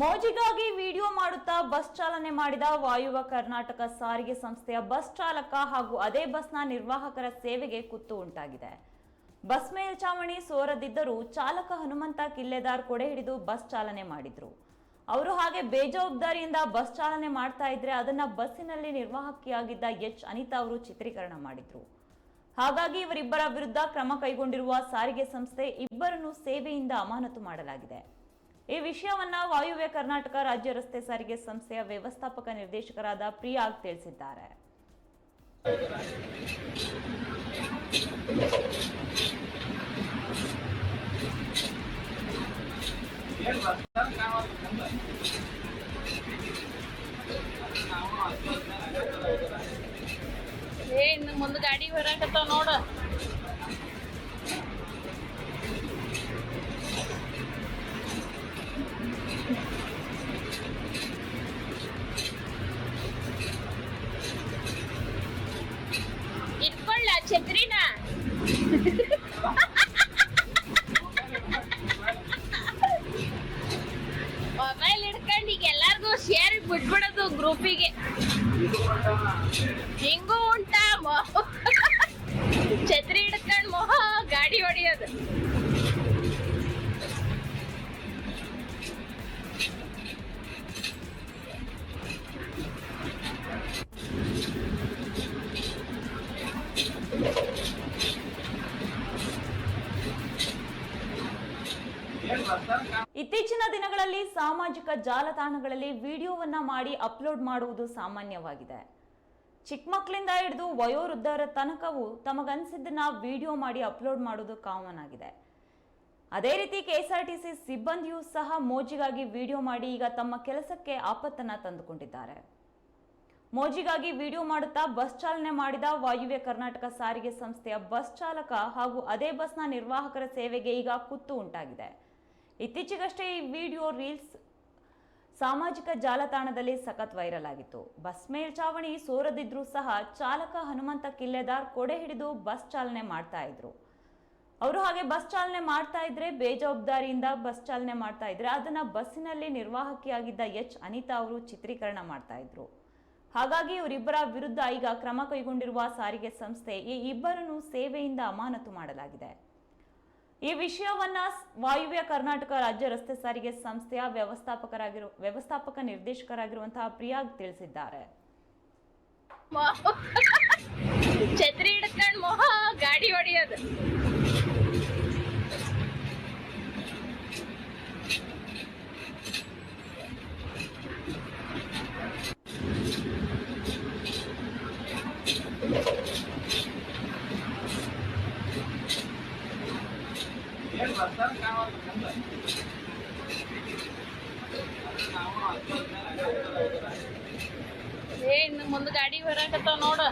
ಮೋಜಿಗಾಗಿ video ಮಾಡುತ್ತಾ bus ಚಾಲನೆ ಮಾಡಿದ ವಾಯುವ ಕರ್ನಾಟಕ ಸಾರಿಗೆ ಸಂಸ್ಥೆಯ ಬಸ್ ಚಾಲಕ ಹಾಗೂ ಅದೇ ಬಸ್ನ ನಿರ್ವಾಹಕರ ಸೇವೆಗೆ ಕುತ್ತು ಉಂಟಾಗಿದೆ. ಬಸ್ ಮೇಲ್ಚಾವಣಿ ಸೋರದಿದ್ದರೂ ಚಾಲಕ ಹನುಮಂತ ಕಿಲ್ಲೆದಾರ್ ಕೊಡೆ ಹಿಡಿದು ಬಸ್ ಚಾಲನೆ ಮಾಡಿದ್ರು. ಅವರು ಹಾಗೆ ಬೇಜವಾಬ್ದಾರಿಯಿಂದ ಬಸ್ ಚಾಲನೆ ಮಾಡ್ತಾ ಇದ್ರೆ ಅದನ್ನ ಬಸ್ಸಿನಲ್ಲಿ ನಿರ್ವಾಹಕಿಯಾಗಿದ್ದ ಎಚ್. ಅನಿತಾ ಅವರು ಚಿತ್ರೀಕರಣ ಮಾಡಿದ್ರು. ಹಾಗಾಗಿ ಇವರಿಬ್ಬರ ವಿರುದ್ಧ ಕ್ರಮ ಕೈಗೊಂಡಿರುವ ಸಾರಿಗೆ ಸಂಸ್ಥೆ ಇಬ್ಬರನ್ನು ಸೇವೆಯಿಂದ ಅಮಾನತು ಮಾಡಲಾಗಿದೆ. ಈ ವಿಷಯವನ್ನ ವಾಯುವ್ಯ ಕರ್ನಾಟಕ ರಾಜ್ಯ ರಸ್ತೆ ಸಾರಿಗೆ ಸಂಸ್ಥೆಯ ವ್ಯವಸ್ಥಾಪಕ ನಿರ್ದೇಶಕರಾದ ಪ್ರಿಯಾಗ್ ತಿಳಿಸಿದ್ದಾರೆ. ಏ, ಇನ್ನು ಮುಂದೆ ಗಾಡಿ ಬರಾಕತ್ತಾವ ನೋಡು. ಛತ್ರಿನ ಮೊಬೈಲ್ ಹಿಡ್ಕೊಂಡು ಈಗ ಎಲ್ಲಾರ್ಗು ಶೇರ್ ಬಿಟ್ಬಿಡೋದು ಗ್ರೂಪಿಗೆ ಹಿಂಗೂ ಉಂಟಾ ಇತ್ತೀಚಿನ ದಿನಗಳಲ್ಲಿ ಸಾಮಾಜಿಕ ಜಾಲತಾಣಗಳಲ್ಲಿ ವಿಡಿಯೋವನ್ನ ಮಾಡಿ ಅಪ್ಲೋಡ್ ಮಾಡುವುದು ಸಾಮಾನ್ಯವಾಗಿದೆ. ಚಿಕ್ಕ ಮಕ್ಕಳಿಂದ ಹಿಡಿದು ವಯೋವೃದ್ಧರ ತನಕವೂ ತಮಗನ್ಸಿದ್ದನ್ನ ವಿಡಿಯೋ ಮಾಡಿ ಅಪ್ಲೋಡ್ ಮಾಡೋದು ಕಾಮನ್ ಆಗಿದೆ ಅದೇ ರೀತಿ ಕೆಎಸ್ಆರ್ಟಿಸಿ ಸಿಬ್ಬಂದಿಯೂ ಸಹ ಮೋಜಿಗಾಗಿ ವಿಡಿಯೋ ಮಾಡಿ ಈಗ ತಮ್ಮ ಕೆಲಸಕ್ಕೆ ಆಪತ್ತನ್ನ ತಂದುಕೊಂಡಿದ್ದಾರೆ. ಮೋಜಿಗಾಗಿ ವಿಡಿಯೋ ಮಾಡುತ್ತಾ ಬಸ್ ಚಾಲನೆ ಮಾಡಿದ ವಾಯುವ್ಯ ಕರ್ನಾಟಕ ಸಾರಿಗೆ ಸಂಸ್ಥೆಯ ಬಸ್ ಚಾಲಕ ಹಾಗೂ ಅದೇ ಬಸ್ನ ನಿರ್ವಾಹಕರ ಸೇವೆಗೆ ಈಗ ಕುತ್ತು ಉಂಟಾಗಿದೆ. ಇತ್ತೀಚೆಗಷ್ಟೇ ಈ ವಿಡಿಯೋ ರೀಲ್ಸ್ ಸಾಮಾಜಿಕ ಜಾಲತಾಣದಲ್ಲಿ ಸಖತ್ ವೈರಲ್ ಆಗಿತ್ತು. ಬಸ್ ಮೇಲ್ಚಾವಣಿ ಸೋರದಿದ್ರೂ ಸಹ ಚಾಲಕ ಹನುಮಂತ ಕಿಲ್ಲೆದಾರ್ ಕೊಡೆ ಹಿಡಿದು ಬಸ್ ಚಾಲನೆ ಮಾಡ್ತಾ ಇದ್ರು. ಅವರು ಹಾಗೆ ಬಸ್ ಚಾಲನೆ ಮಾಡ್ತಾ ಇದ್ರೆ ಬೇಜವಾಬ್ದಾರಿಯಿಂದ ಬಸ್ ಚಾಲನೆ ಮಾಡ್ತಾ ಇದ್ರೆ ಅದನ್ನ ಬಸ್ಸಿನಲ್ಲಿ ನಿರ್ವಾಹಕಿಯಾಗಿದ್ದ ಎಚ್ ಅನಿತಾ ಅವರು ಚಿತ್ರೀಕರಣ ಮಾಡ್ತಾ ಇದ್ರು. ಹಾಗಾಗಿ ಇವರಿಬ್ಬರ ವಿರುದ್ಧ ಈಗ ಕ್ರಮ ಕೈಗೊಂಡಿರುವ ಸಾರಿಗೆ ಸಂಸ್ಥೆ ಈ ಇಬ್ಬರನ್ನು ಸೇವೆಯಿಂದ ಅಮಾನತು ಮಾಡಲಾಗಿದೆ. ಈ ವಿಷಯವನ್ನ ವಾಯುವ್ಯ ಕರ್ನಾಟಕ ರಾಜ್ಯ ರಸ್ತೆ ಸಾರಿಗೆ ಸಂಸ್ಥೆಯ ವ್ಯವಸ್ಥಾಪಕರಾಗಿರು, ವ್ಯವಸ್ಥಾಪಕ ನಿರ್ದೇಶಕರಾಗಿರುವಂತಹ ಪ್ರಿಯಾಗ್ ತಿಳಿಸಿದ್ದಾರೆ. ಛತ್ರಿ ಹಿಡ್ಕೊಂಡ್ ಮೊಹ ಗಾಡಿ ಹೊಡಿಯೋದು. ಗಾಡಿ ಬರಾಕತ್ತಾವ ನೋಡು.